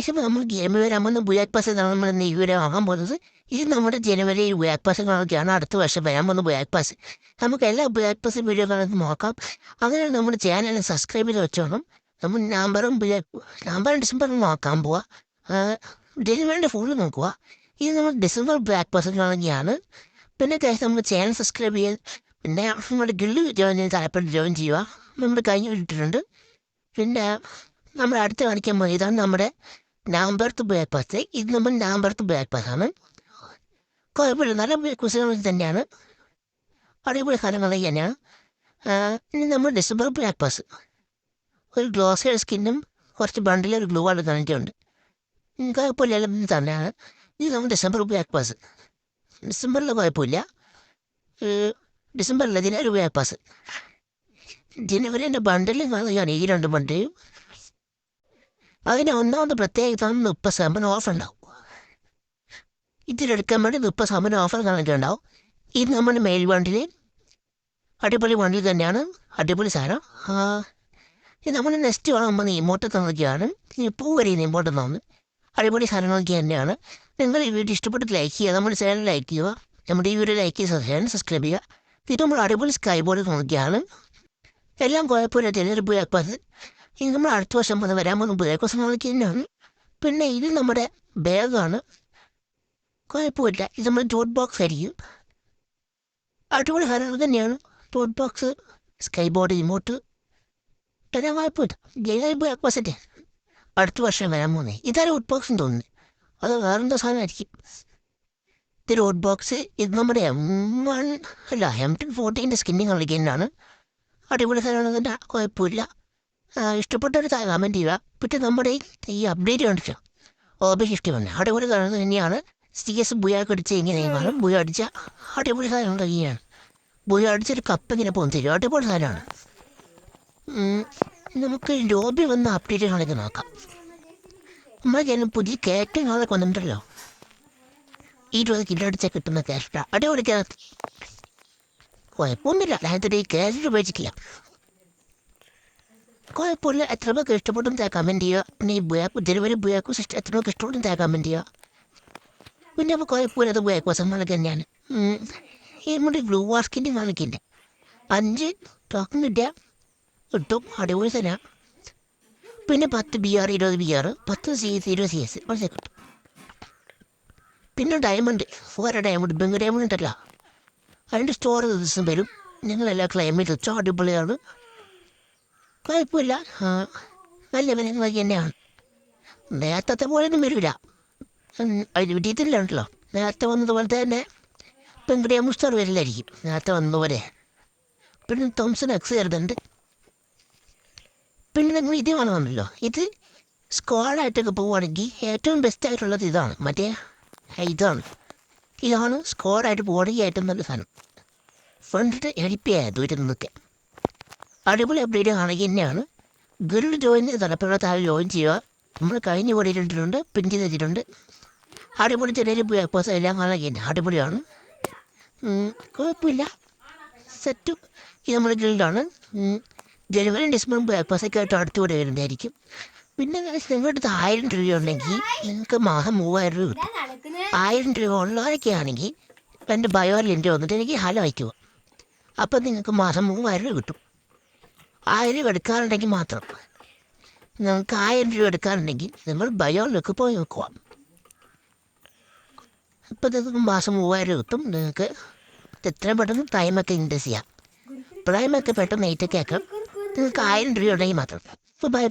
ഇപ്പോൾ നമ്മൾ വരാൻ പോകുന്ന ബുയാക് പാസ് നമ്മൾ വാങ്ങാൻ പോകുന്നത് ഇത് നമ്മുടെ ജനുവരി ബുയാക് പാസ് നോക്കിയാണ് അടുത്ത വർഷം വരാൻ പോകുന്ന ബുയാക് പാസ് നമുക്ക് എല്ലാ ബുയാക് പാസ് വീഡിയോകളും നോക്കാം. അങ്ങനെ നമ്മുടെ ചാനൽ സബ്സ്ക്രൈബ് ചെയ്ത് വെച്ചോണം. നമ്മൾ നമ്പറും നമ്പറും ഡിസംബറും നോക്കാൻ പോവാ. ഡെലിവറിന്റെ ഫുള്ള് നോക്കുക ഇത് നമ്മൾ ഡിസംബർ ബ്ലാക്ക് പാസിനാണ് പിന്നെ ഗൈസ് നമ്മൾ ചാനൽ സബ്സ്ക്രൈബ് ചെയ്യാൻ പിന്നെ നമ്മുടെ ഗിൽഡ് ജോയിൻ ചെയ്ത് തലപ്പെട്ട് ജോയിൻ ചെയ്യുക. നമ്മൾ കഴിഞ്ഞ് വിട്ടിട്ടുണ്ട്. പിന്നെ നമ്മൾ അടുത്ത് കാണിക്കാൻ പോകുന്നത് ഇതാണ് നമ്മുടെ ബ്ലാക്ക് പാസ് ഇത് നമ്മൾ ബ്ലാക്ക് പാസ് ആണ്. കുഴപ്പമില്ല നല്ല കുസികൾ തന്നെയാണ്. അടിപൊളി സ്ഥലങ്ങൾ തന്നെയാണ്. ഇനി നമ്മൾ ഡിസംബർ ബ്ലാക്ക് പാസ് ഒരു ഗ്ലോസറി സ്കിന്നും കുറച്ച് ബണ്ടിൽ ഒരു ഗ്ലൂ ആണ് തന്നിട്ടുണ്ട്. കുഴപ്പമില്ല തന്നെയാണ്. ഇത് നമ്മൾ ഡിസംബർ ബ്ലാക്ക് പാസ് ഡിസംബറിൽ കുഴപ്പമില്ല. ഡിസംബറിൽ ഇതിനൊരു ബ്ലാക്ക് പാസ് ജനുവരിന്റെ ബണ്ടിലും കാണുകയാണ് ഈ രണ്ട് ബണ്ടിലും അതിന് ഒന്നാമത് പ്രത്യേകത മുപ്പത് ശതമാനം ഓഫർ ഉണ്ടാവും. ഇതിലെടുക്കാൻ വേണ്ടി മുപ്പത് ശതമാനം ഓഫർ കാണിക്കുന്നുണ്ടാവും ഇത് നമ്മുടെ മെയിൽ വണ്ടിയിൽ അടിപൊളി വണ്ടിയിൽ തന്നെയാണ്. അടിപൊളി സാധനം. ഇത് നമ്മൾ നെക്സ്റ്റ് വാങ്ങുമ്പോൾ ഇമോട്ട് തന്നൊക്കെയാണ് ഇപ്പോൾ വരെ ഇമോട്ട് തന്നു. അടിപൊളി സാധനങ്ങളൊക്കെ തന്നെയാണ്. നിങ്ങൾ ഈ വീഡിയോ ഇഷ്ടപ്പെട്ട് ലൈക്ക് ചെയ്യുക നമ്മുടെ ചാനൽ ലൈക്ക് ചെയ്യുക നമ്മുടെ ഈ വീഡിയോ ലൈക്ക് ചെയ്ത് ചാനൽ സബ്സ്ക്രൈബ് ചെയ്യുക. ഇത് നമ്മൾ അടിപൊളി സ്കൈ ബോർഡ് നോക്കിയാണ് എല്ലാം കുഴപ്പമില്ല ചിലർ ബ്ലാക്ക് പാസ് ഇനി നമ്മൾ അടുത്ത വർഷം വന്ന് വരാൻ പോകുന്ന ബ്ലാക്ക് പാസ് നോക്കി തന്നെയാണ് പിന്നെ ഇത് നമ്മുടെ ബാഗാണ്. കുഴപ്പമില്ല. ഇത് നമ്മൾ ടോട്ട് ബോക്സ് ആയിരിക്കും. അടിപൊളി സാധനങ്ങൾ തന്നെയാണ്. Tote box sky board remote തരാൻ കുഴപ്പമില്ല. ജൈവ ബ്ലാക്ക് പാസറ്റ് അടുത്ത വർഷം വരാൻ പോകുന്നത് ഇതാണ് ഔട്ട് ബോക്സ് തോന്നുന്നത് അത് വേറെന്താ സാധനമായിരിക്കും? ഇത് റോഡ് ബോക്സ് ഇത് നമ്മുടെ എം വൺ അല്ല എം ടെൻ ഫോർട്ടീന്റെ സ്കിന്നിങ് കളിക്കുന്നതാണ് അടിപൊളി സാധനമാണ് കുഴപ്പമില്ല. ആ, ഇഷ്ടപ്പെട്ടൊരു കമന്റ് ചെയ്യുക. പിന്നെ നമ്മുടെ ഈ- അപ്ഡേറ്റ് കാണിച്ചോ ഓബി ഫിഫ്റ്റി വന്നെ. അടിപൊളി സാധനം തന്നെയാണ്. സി എസ് ബുയാക്ക് അടിച്ച് ഇങ്ങനെയാണ് ബുയ അടിച്ച അടിപൊളി സാധനം തന്നെയാണ് ബുയ അടിച്ചൊരു കപ്പ് ഇങ്ങനെ പോകുന്ന തരും അടിപൊളി സാധനമാണ്. നമുക്ക് ലോബി വന്ന അപ്ഡേറ്റ് കാണിക്ക് നോക്കാം. നമ്മൾ ഞാൻ പുതിയ കേക്ക് നാളെ വന്നിട്ടുണ്ടല്ലോ. ഇരുപത് കിലോ അടിച്ചാൽ കിട്ടുന്ന ക്യാഷ് അടിപൊളി ക്യാഷ് കുഴപ്പമൊന്നുമില്ല. ഈ ക്യാഷ് ഉപയോഗിച്ചിട്ടില്ല. കുഴപ്പമില്ല. എത്ര പേർക്ക് ഇഷ്ടപ്പെടും തേക്കാൻ കമന്റ് ചെയ്യുക പിന്നെ ഈ ബുയാക്ക് ഡെലിവറി ബുയാക്കും സിസ്റ്റം എത്ര പേർക്ക് ഇഷ്ടപ്പെടും തേക്കാൻ കമന്റ് ചെയ്യുക പിന്നെ അപ്പോൾ കുഴപ്പമില്ല. അത് ബേക്ക് വസങ്ങളൊക്കെ തന്നെയാണ്. നമ്മുടെ ബ്ലൂ വാസ്കിന്റെ കാണിക്കില്ല അഞ്ച് ടോക്കൺ കിട്ടിയ കിട്ടും. അടിപൊളി തന്നെ. പിന്നെ പത്ത് ബി ആർ ഇരുപത് ബി ആർ പത്ത് സി എസ് ഇരുപത് സി എസ് വളരെ കിട്ടും പിന്നെ ഡയമണ്ട് ഫോര ഡയമണ്ട് ബെങ്ക് ഡയമണ്ട് ഉണ്ടല്ലോ. അതിന്റെ സ്റ്റോർ ദിവസം വരും. ഞങ്ങളെല്ലാം ക്ലൈമറ്റ് വെച്ചോ അടിപൊളിയാണ് കുഴപ്പമില്ല. നല്ല വിലങ്ങളൊക്കെ തന്നെയാണ്. നേരത്തെ പോലെയൊന്നും വരില്ല. അതിന് വിട്ടിയിട്ടില്ല ഉണ്ടല്ലോ. നേരത്തെ വന്നതുപോലെ തന്നെ പെങ്കടിയ മുസ്തർ വരില്ലായിരിക്കും. നേരത്തെ വന്നതുപോലെ പിന്നെ തോംസൺ എക്സ് കരുതുന്നുണ്ട് പിന്നെ നിങ്ങൾ ഇത് വേണമെന്നല്ലോ ഇത് സ്ക്വാഡായിട്ടൊക്കെ പോവുകയാണെങ്കിൽ ഏറ്റവും ബെസ്റ്റ് ആയിട്ടുള്ളത് ഇതാണ്. മറ്റേ ഇതാണ്. ഇതാണ് സ്ക്വാഡായിട്ട് പോവുകയാണെങ്കിൽ ഏറ്റവും നല്ല സാധനം. ഫ്രണ്ടിട്ട് എഡിപ്പിയായ ദൂരത്ത് നിന്നൊക്കെ. അടിപൊളി അപ്ഡേറ്റ് ആണെങ്കിൽ തന്നെയാണ്. ഗുരു ജോയിൻ തലപ്പുഴ താഴെ ജോയിൻ ചെയ്യുക. നമ്മൾ കഴിഞ്ഞ് കൂടിയിട്ടുണ്ട് പിൻ ചെയ്ത് വെച്ചിട്ടുണ്ട്. അടിപൊളി ചെറിയ ബ്രേക്ക്ഫാസ്റ്റ് എല്ലാം കാണാൻ അടിപൊളിയാണ്. ഉം, കുഴപ്പമില്ല. സെറ്റ് ഇത് നമ്മുടെ ഗിൽഡാണ് ജനുവരി ഡിസംബർ ബ്രേക്ക്ഫാസ്റ്റൊക്കെ ആയിട്ട് അടുത്ത് കൂടെ വരുന്നതായിരിക്കും. പിന്നെ നിങ്ങളുടെ അടുത്ത് ആയിരം രൂപ ഉണ്ടെങ്കിൽ നിങ്ങൾക്ക് മാസം മൂവായിരം രൂപ കിട്ടും. ആയിരം രൂപ ഉള്ളവരൊക്കെ ആണെങ്കിൽ എന്റെ ബയോയിൽ എന്റെ വന്നിട്ട് എനിക്ക് ഹലോ അയക്കുക അപ്പം നിങ്ങൾക്ക് മാസം മൂവായിരം രൂപ കിട്ടും. ആയിരം രൂപ എടുക്കാറുണ്ടെങ്കിൽ മാത്രം. നിങ്ങൾക്ക് ആയിരം രൂപ എടുക്കാറുണ്ടെങ്കിൽ നിങ്ങൾ ബയോയിലൊക്കെ പോയി നോക്കുക. അപ്പം നിങ്ങൾക്ക് മാസം മൂവായിരം രൂപ കിട്ടും. നിങ്ങൾക്ക് എത്രയും പെട്ടെന്ന് ടൈമൊക്കെ ഇൻഡസ് ചെയ്യാം. പ്രൈമൊക്കെ പെട്ടെന്ന് നൈറ്റൊക്കെ ആക്കാം നിങ്ങൾക്ക് ആയിരം രൂപ ഉണ്ടെങ്കിൽ മാത്രം. ഇപ്പോൾ ബൈ